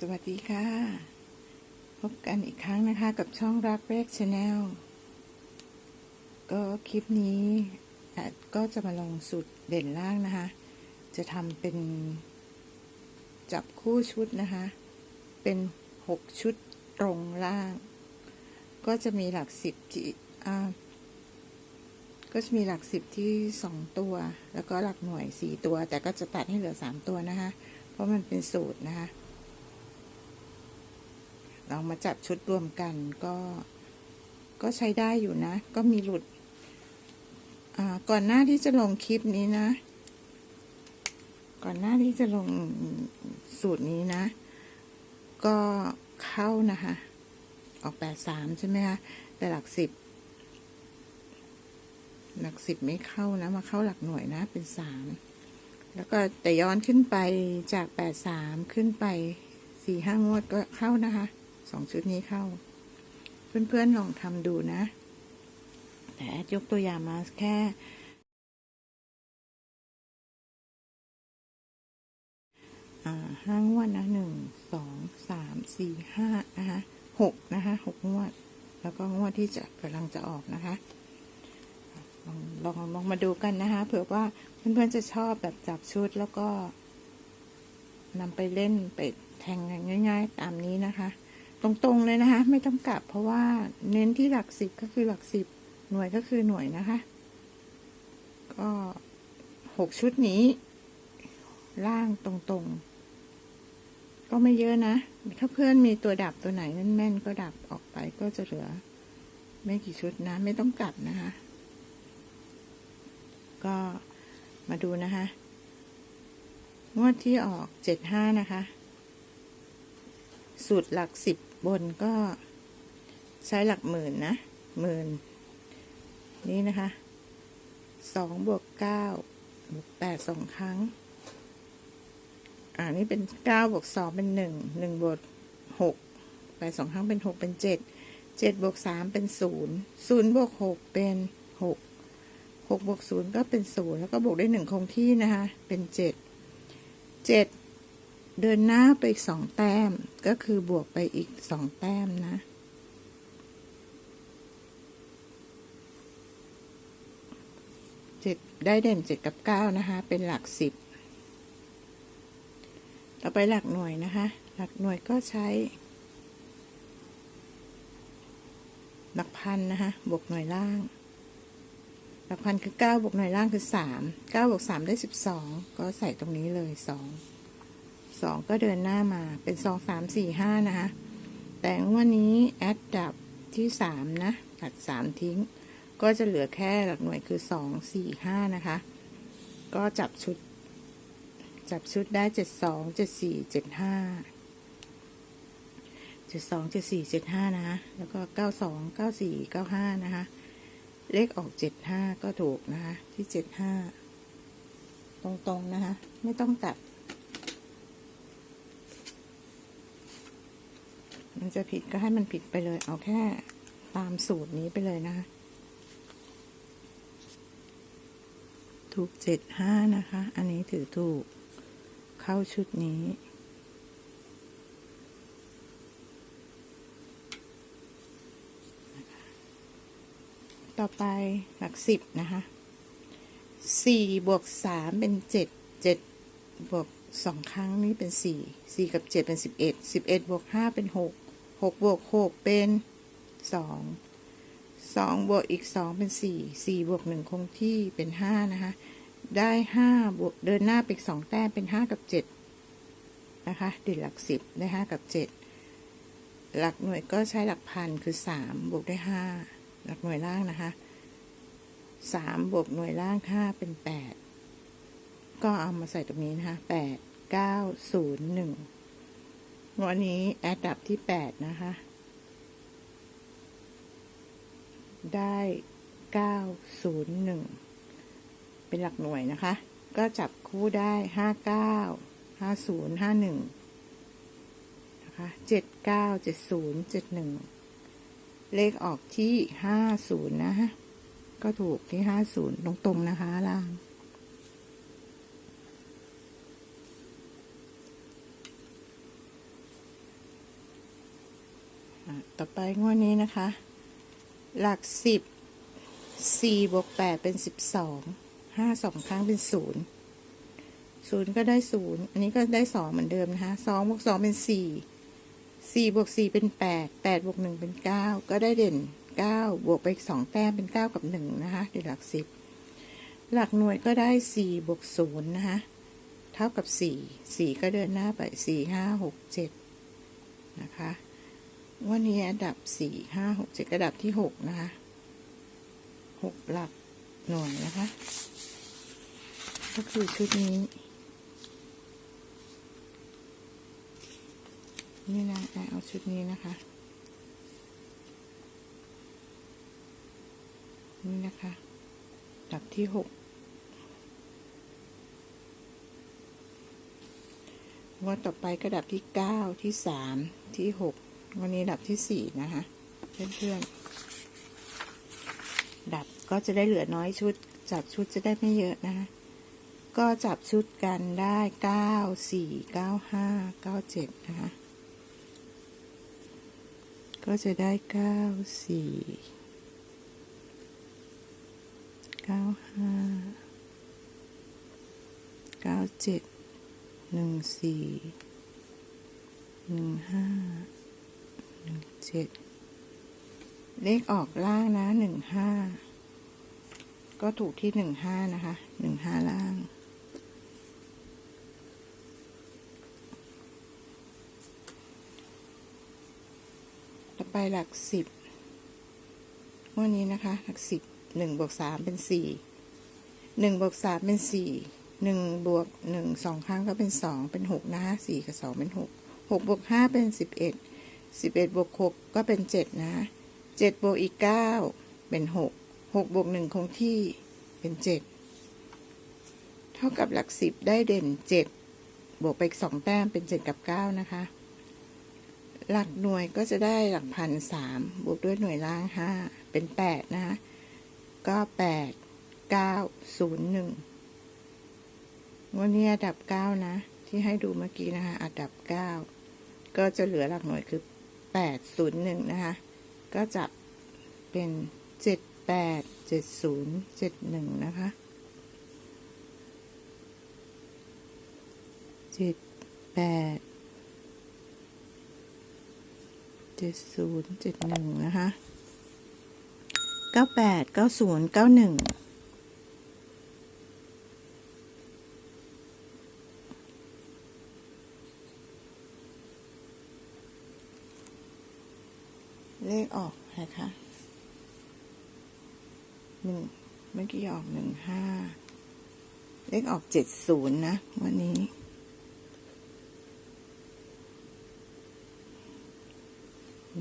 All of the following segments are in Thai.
สวัสดีค่ะ พบกันอีกครั้งนะคะกับช่องรักเรกชาแนลก็คลิปนี้ก็จะมาลองสุดเด่นล่างนะคะ จะทำเป็นจับคู่ชุดนะคะ เป็นหกชุดตรงล่าง ก็จะมีหลักสิบที่ก็จะมีหลักสิบที่สองตัว แล้วก็หลักหน่วยสี่ตัว แต่ก็จะตัดให้เหลือสามตัวนะคะ เพราะมันเป็นสูตรนะคะ เรามาจับชุดรวมกันก็ ก็ใช้ได้อยู่นะ ก็มีหลุด ก่อนหน้าที่จะลงคลิปนี้นะ ก่อนหน้าที่จะลงสูตรนี้นะ ก็เข้านะคะ ออกแปดสามใช่ไหมคะ แต่หลักสิบ หลักสิบไม่เข้านะ มาเข้าหลักหน่วยนะ เป็นสาม แล้วก็แต่ย้อนขึ้นไปจากแปดสามขึ้นไปสี่ห้างวดก็เข้านะคะ สองชุดนี้เข้า เพื่อนๆลองทำดูนะ แต่ยกตัวอย่างมาแค่ห้างวดนะหนึ่งสองสามสี่ห้านะคะหกนะคะหกงวด แล้วก็งวดที่จะกำลังจะออกนะคะ ลองลองลองมาดูกันนะคะเผื่อว่าเพื่อนๆจะชอบแบบจับชุดแล้วก็นำไปเล่นไปแทงง่าย ๆ ตามนี้นะคะ ตรงๆเลยนะคะ ไม่ต้องกลับเพราะว่าเน้นที่หลักสิบก็คือหลักสิบหน่วยก็คือหน่วยนะคะ ก็หกชุดนี้ ล่างตรงๆ ก็ไม่เยอะนะ ถ้าเพื่อนมีตัวดับตัวไหนแม่นๆก็ดับออกไปก็จะเหลือ ไม่กี่ชุดนะ ไม่ต้องกลับนะคะ ก็มาดูนะคะ งวดที่ออกเจ็ดห้านะคะ สูตรหลักสิบบนก็ใช้หลักหมื่นนะหมื่นนี่นะคะสองบวกเก้าบวกแปดสองครั้ง อ่านี่เป็นเก้าบวกสองเป็นหนึ่งหนึ่งบวกหกแปดสองครั้งเป็นหกเป็นเจ็ดเจ็ดบวกสามเป็นศูนย์ศูนย์บวกหกเป็นหกหกบวกศูนย์ก็เป็นศูนย์แล้วก็บวกได้หนึ่งคงที่นะคะเป็นเจ็ดเจ็ด เดินหน้าไปอีกสองแต้ม ก็คือบวกไปอีกสองแต้มนะ เจ็ดได้เด่นเจ็ดกับเก้านะคะ เป็นหลักสิบ ต่อไปหลักหน่วยนะคะ หลักหน่วยก็ใช้ หลักพันนะคะ บวกหน่วยล่าง หลักพันคือเก้าบวกหน่วยล่างคือสาม เก้าบวกสามได้สิบสอง ก็ใส่ตรงนี้เลยสอง สองก็เดินหน้ามาเป็นสองสามสี่ห้านะคะ แต่วันนี้ แอดดับที่สามนะ ตัดสามทิ้ง ก็จะเหลือแค่หลักหน่วยคือสองสี่ห้านะคะ ก็จับชุด จับชุดได้เจ็ดสองเจ็ดสี่เจ็ดห้าเจ็ดสองเจ็ดสี่เจ็ดห้านะแล้วก็เก้าสองเก้าสี่เก้าห้านะคะ เลขออกเจ็ดห้าก็ถูกนะคะ ที่เจ็ดห้าตรงๆ นะคะ ไม่ต้องตัด มันจะผิดก็ให้มันผิดไปเลย เอาแค่ตามสูตรนี้ไปเลยนะคะ ถูกเจ็ดห้านะคะ อันนี้ถือถูก เข้าชุดนี้ต่อไปหลักสิบนะคะสี่บวกสามเป็นเจ็ดเจ็ดบวกสองครั้งนี้เป็นสี่สี่กับเจ็ดเป็นสิบเอ็ดสิบเอ็ดบวกห้าเป็นหก หกบวกหกเป็นสองสองบวกอีกสองเป็นสี่สี่บวกหนึ่งคงที่เป็นห้านะคะ ได้ห้าบวกเดินหน้าไปอีกสองแต้มเป็นห้ากับเจ็ดนะคะดิดหลักสิบได้ห้ากับเจ็ดหลักหน่วยก็ใช้หลักพันคือสามบวกได้ห้าหลักหน่วยล่างนะคะสามบวกหน่วยล่างห้าเป็นแปดก็เอามาใส่ตรงนี้นะคะแปดเก้าศูนย์หนึ่ง วันนี้แอดดับที่แปดนะคะ ได้เก้าศูนย์หนึ่งเป็นหลักหน่วยนะคะ ก็จับคู่ได้ห้าเก้าห้าศูนย์ห้าหนึ่งนะคะเจ็ดเก้าเจ็ดศูนย์เจ็ดหนึ่งเลขออกที่ห้าศูนย์นะฮะก็ถูกที่ห้าศูนย์ตรงๆนะคะล่าง ต อะ ต่อไปงวดนี้นะคะ หลักสิบสี่บวกแปดเป็นสิบสองห้าสองครั้งเป็นศูนย์ศูนย์ก็ได้ศูนย์อันนี้ก็ได้สองเหมือนเดิมนะคะสองบวกสองเป็นสี่สี่บวกสี่เป็นแปดแปดบวกหนึ่งเป็นเก้าก็ได้เด่นเก้าบวกไปสองแต้มเป็นเก้ากับหนึ่งนะคะในหลักสิบหลักหน่วยก็ได้สี่บวกศูนย์นะคะเท่ากับสี่สี่ก็เดินหน้าไปสี่ห้าหกเจ็ดนะคะ วันนี้อันดับสี่ห้าหกเจ็ดระดับที่หกนะคะหกหลักหน่วยนะคะ ก็คือชุดนี้ นี่นะเอาชุดนี้นะคะ นี่นะคะดับที่หกวันต่อไปก็ดับที่เก้าที่สามที่หก วันนี้ดับที่สี่นะคะเพื่อนๆ ดับก็จะได้เหลือน้อยชุด จับชุดจะได้ไม่เยอะนะคะ ก็จับชุดกันได้เก้าสี่เก้าห้าเก้าเจ็ดนะคะ ก็จะได้เก้าสี่เก้าห้าเก้าเจ็ดหนึ่งสี่หนึ่งห้า เจ็ดเลขออกล่างนะหนึ่งห้าก็ถูกที่หนึ่งห้านะคะหนึ่งห้าล่างต่อไปหลักสิบวันนี้นะคะ หลักสิบหนึ่งบวกสามเป็นสี่หนึ่งบวกสามเป็นสี่หนึ่งบวกหนึ่งสองครั้งก็เป็นสองเป็นหกนะคะสี่กับสองเป็นหกหกบวกห้าเป็นสิบเอ็ด สิบเอ็ดบวกหกก็เป็นเจ็ดนะเจ็ดบวกอีกเก้าเป็นหกหกบวกหนึ่งคงที่เป็นเจ็ดเท่ากับหลักสิบได้เด่นเจ็ดบวกไปอีกสองแต้มเป็นเจ็ดกับเก้านะคะ หลักหน่วยก็จะได้หลักพันสามบวกด้วยหน่วยล่างห้าเป็นแปดนะคะก็แปดเก้าศูนย์หนึ่งวันนี้อันดับเก้านะ ที่ให้ดูเมื่อกี้นะคะอันดับเก้าก็จะเหลือหลักหน่วยคือ แปดศูนย์หนึ่งนะคะ ก็จับเป็นเจ็ดแปดเจ็ดศูนย์เจ็ดหนึ่งนะคะเจ็ดแปดเจ็ดศูนย์เจ็ดหนึ่งนะคะเก้าแปดเก้าศูนย์เก้าหนึ่ง เลขออกนะคะหนึ่งเมื่อกี้ออกหนึ่งห้าเลขออกเจ็ดศูนย์นะ วันนี้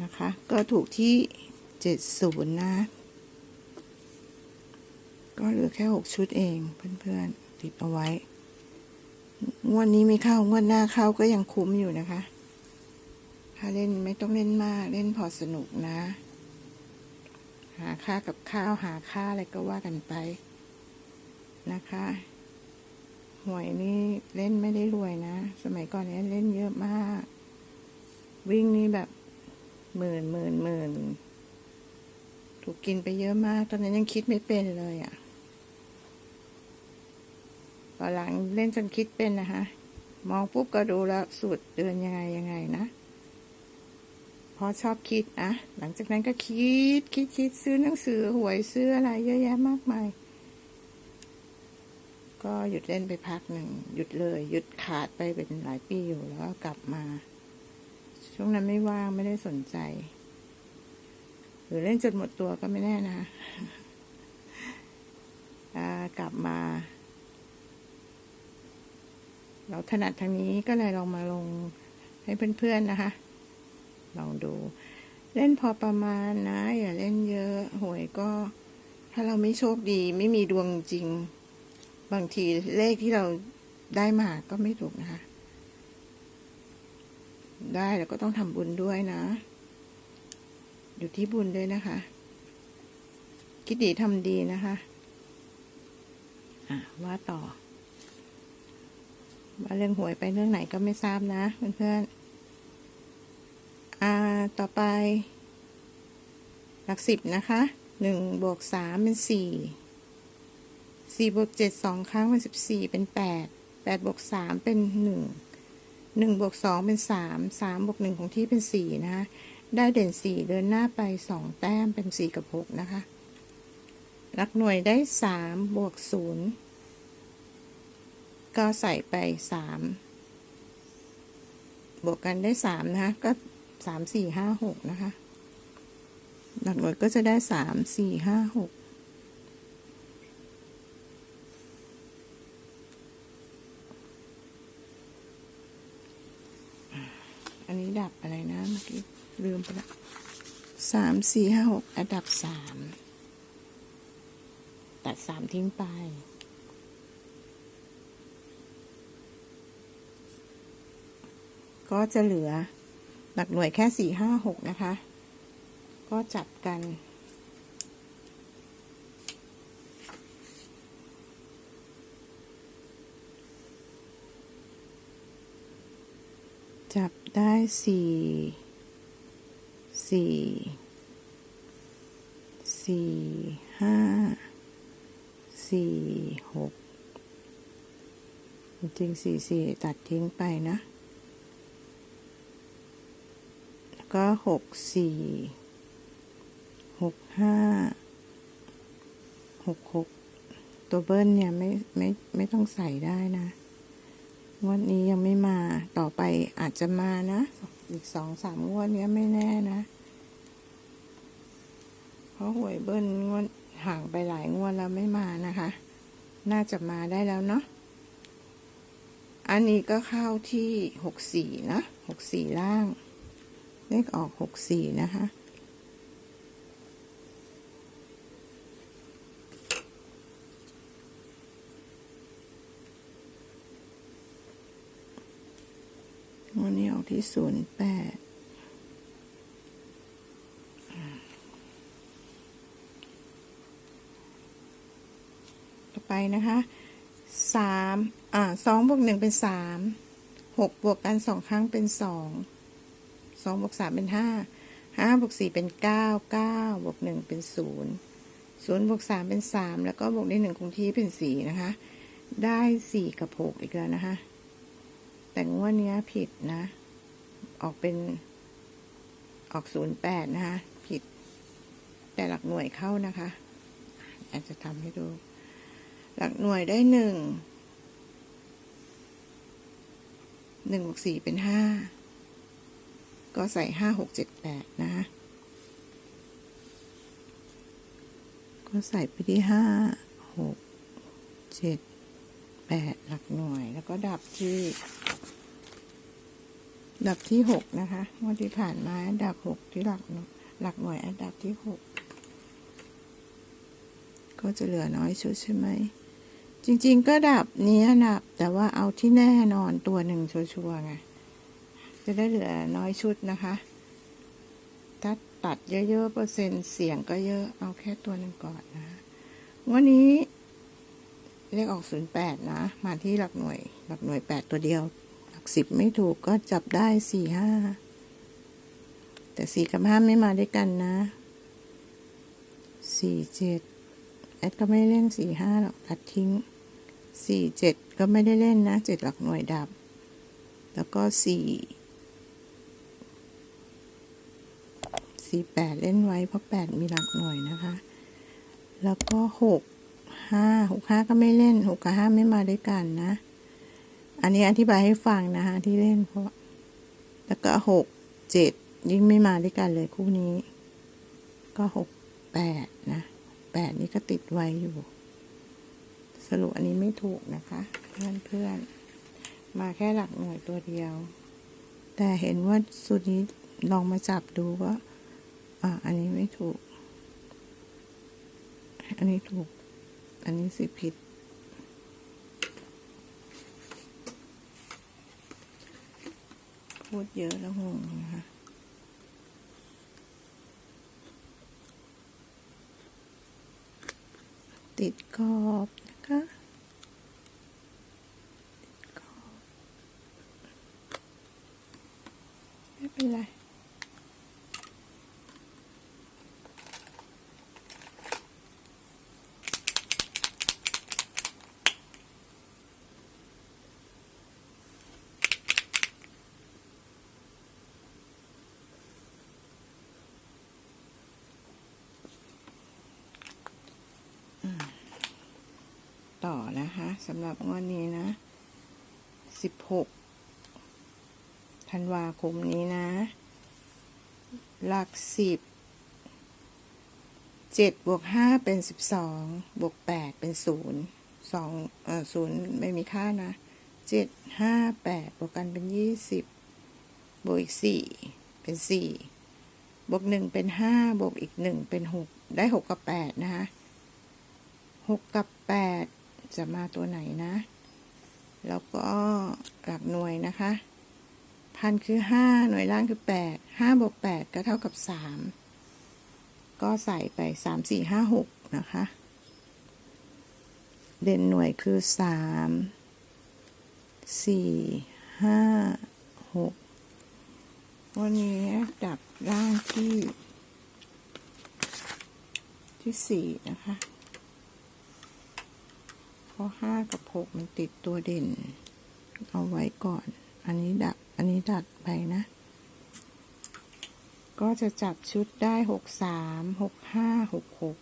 นะคะ ก็ถูกที่เจ็ดศูนย์นะ ก็เหลือแค่หกชุดเองเพื่อนๆติดเอาไว้ งวดนนี้ไม่เข้างวดหน้าเข้าก็ยังคุ้มอยู่นะคะ ถ้าเล่นไม่ต้องเล่นมาก เล่นพอสนุกนะ หาค่ากับข้าวหาค่าอะไรก็ว่ากันไปนะคะหวยนี่เล่นไม่ได้รวยนะ สมัยก่อนนี้เล่นเยอะมาก วิ่งนี่แบบหมื่นหมื่นหมื่นถูกกินไปเยอะมาก ตอนนั้นยังคิดไม่เป็นเลยอะ่ะตอนหลังเล่นจนคิดเป็นนะคะ มองปุ๊บก็ดูแล้วสูตรเดินยังไงยังไงนะ พอชอบคิดอะหลังจากนั้นก็คิดคิดคิดซื้อหนังสือหวยซื้ออะไรเยอะแยะมากมาย ก็หยุดเล่นไปพักหนึ่งหยุดเลย หยุดขาดไปเป็นหลายปีอยู่แล้วก็กลับมา ช่วงนั้นไม่ว่างไม่ได้สนใจ หรือเล่นจนหมดตัวก็ไม่แน่นะกลับมา เราถนัดทางนี้ก็เลยลองมาลงให้เพื่อนๆนะคะ ลองดู เล่นพอประมาณนะ อย่าเล่นเยอะหวยก็ ถ้าเราไม่โชคดีไม่มีดวงจริง บางทีเลขที่เราได้มาก็ไม่ถูกนะคะ ได้แล้วก็ต้องทำบุญด้วยนะ อยู่ที่บุญด้วยนะคะ คิดดีทำดีนะคะอะว่าต่อว่าเรื่องหวยไปเรื่องไหนก็ไม่ทราบนะเพื่อน อ่าต่อไป หลักสิบนะคะหนึ่งบวกสามเป็นสี่สี่บวกเจ็ดสองครั้งเป็นสิบสี่เป็นแปดแปดบวกสามเป็นหนึ่งหนึ่งบวกสองเป็นสามสามบวกหนึ่งของที่เป็นสี่นะคะ ได้เด่นสี่เดินหน้าไปสองแต้มเป็นสี่กับหกนะคะหลักหน่วยได้สามบวกศูนย์ก็ใส่ไปสามบวกกันได้สามนะคะก็ สามสี่ห้าหกนะคะ หลักหน่วยก็จะได้สามสี่ห้าหกอันนี้ดับอะไรนะเมื่อกี้ลืมไปละสามสี่ห้าหกอันดับสามตัดสามทิ้งไปก็จะเหลือ หลักหน่วยแค่สี่ห้าหกนะคะ ก็จับกัน จับได้สี่สี่สี่ห้าสี่หกจริงสี่สี่ตัดทิ้งไปนะ แล้ว ก็หกสี่หกห้าหกหกตัวเบิ้ลเนี่ยไม่ไม่ไม่ต้องใส่ได้นะงวดนี้ยังไม่มาต่อไปอาจจะมานะ อีกสองสามงวดเนี้ยไม่แน่นะ เพราะหวยเบิ้ลงวดห่างไปหลายงวดแล้วไม่มานะคะ น่าจะมาได้แล้วเนาะอันนี้ก็เข้าที่หกสี่นะหกสี่ล่าง เลขออกหกสี่นะคะ วันนี้ออกที่ศูนย์แปดต่อไปนะคะสามอ่าสองบวกหนึ่งเป็นสามหกบวกกันสองครั้งเป็นสอง สองบวกสามเป็นห้าห้าบวกสี่เป็นเก้าเก้าบวกหนึ่งเป็นศูนย์ศูนย์บวกสามเป็นสามแล้วก็บวกได้หนึ่งคงที่เป็นสี่นะคะ ได้สี่กับหกอีกแล้วนะคะ แต่งวดเนี้ผิดนะ ออกเป็น ออกศูนย์แปดนะคะ ผิด แต่หลักหน่วยเข้านะคะอาจจะทำให้ดู หลักหน่วยได้หนึ่งหนึ่งบวกสี่เป็นห้า ก็ใส่ห้าหกเจ็ดแปดนะคะก็ใส่ไปที่ห้าหกเจ็ดแปดหลักหน่วย แล้วก็ดับที่ ดับที่หกนะคะงวดที่ผ่านมาดับหกที่หลักหน่วยหลักหน่วยอันดับที่หกก็จะเหลือน้อยชุดใช่ไหมจริง ๆ ก็ดับเนี้ยดับ แต่ว่าเอาที่แน่นอนตัวหนึ่งชัวร์ๆไง จะได้เหลือน้อยชุดนะคะ ถ้าตัดเยอะๆเปอร์เซ็นต์เสียงก็เยอะเอาแค่ตัวหนึ่งก่อนนะวันนี้เลขออกศูนย์แปดนะ มาที่หลักหน่วย หลักหน่วยแปดตัวเดียว หลักสิบไม่ถูกก็จับได้สี่ห้าแต่สี่กับห้าไม่มาด้วยกันนะสี่เจ็ดแอดก็ไม่เล่นสี่ห้าหรอกตัดทิ้งสี่เจ็ดก็ไม่ได้เล่นนะเจ็ดหลักหน่วยดับ แล้วก็สี่ สี่แปดเล่นไว้เพราะแปดมีหลักหน่วยนะคะ แล้วก็หกห้าหกห้าก็ไม่เล่นหกกับห้าไม่มาด้วยกันนะ อันนี้อธิบายให้ฟังนะคะที่เล่นเพราะ แล้วก็หกเจ็ดยิ่งไม่มาด้วยกันเลยคู่นี้ ก็หกแปดนะแปดนี่ก็ติดไว้อยู่ สรุปอันนี้ไม่ถูกนะคะเพื่อนเพื่อนมาแค่หลักหน่วยตัวเดียว แต่เห็นว่าสูตรนี้ลองมาจับดูก็ อ่า อันนี้ไม่ถูก อันนี้ถูก อันนี้สิผิด พูดเยอะแล้วงงนะคะติดขอบนะคะติดขอบ ไม่เป็นไร ต่อนะคะสำหรับงวดนี้นะสิบหกธันวาคมนี้นะ หลักสิบเจ็ดบวกห้าเป็นสิบสองบวกแปดเป็นศูนย์สองเอ่อศูนย์ไม่มีค่านะเจ็ดห้าแปดบวกกันเป็นยี่สิบบวกอีกสี่เป็นสี่บวกหนึ่งเป็นห้าบวกอีกหนึ่งเป็นหกได้หกกับแปดนะคะหกกับแปด จะมาตัวไหนนะ แล้วก็หลักหน่วยนะคะ พันคือห้าหน่วยล่างคือแปดห้าบวกแปดก็เท่ากับสามก็ใส่ไปสามสี่ห้าหกนะคะ เด่นหน่วยคือสามสี่ห้าหกวันนี้ดับร่างที่ที่สี่นะคะ เพราะห้ากับหกมันติดตัวเด่น เอาไว้ก่อน อันนี้ดับ อันนี้ดัดไปนะ ก็จะจับชุดได้หกสามหกห้าหกหก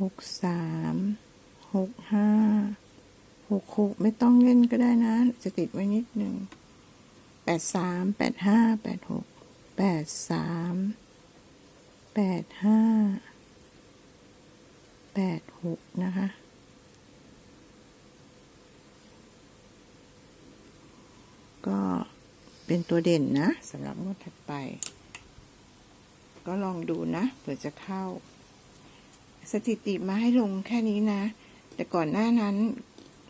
หกสามหกห้าหกหกไม่ต้องเล่นก็ได้นะ จะติดไว้นิดหนึ่งแปดสามแปดห้าแปดหกแปดสามแปดห้า แปดหกนะคะก็เป็นตัวเด่นนะสำหรับงวดถัดไป ก็ลองดูนะเผื่อจะเข้า สถิติมาให้ลงแค่นี้นะ แต่ก่อนหน้านั้น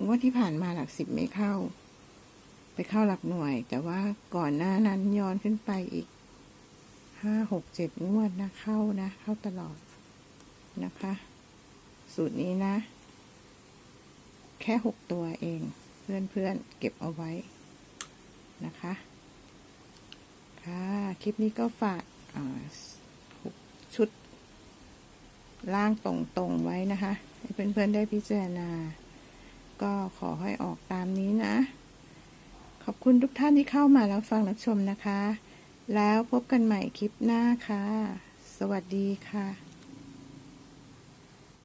งวดที่ผ่านมาหลักสิบไม่เข้า ไปเข้าหลักหน่วย แต่ว่าก่อนหน้านั้นย้อนขึ้นไปอีกห้าหกเจ็ดงวดนะเข้านะ เข้าตลอดนะคะ สูตรนี้นะ แค่หกตัวเอง เพื่อนๆเก็บเอาไว้นะคะ ค่ะ คลิปนี้ก็ฝากาชุดล่างตรงๆไว้นะคะ ให้เพื่อนๆได้พิจารณา ก็ขอให้ออกตามนี้นะ ขอบคุณทุกท่านที่เข้ามาแล้วฟังรับชมนะคะ แล้วพบกันใหม่คลิปหน้าค่ะ สวัสดีค่ะ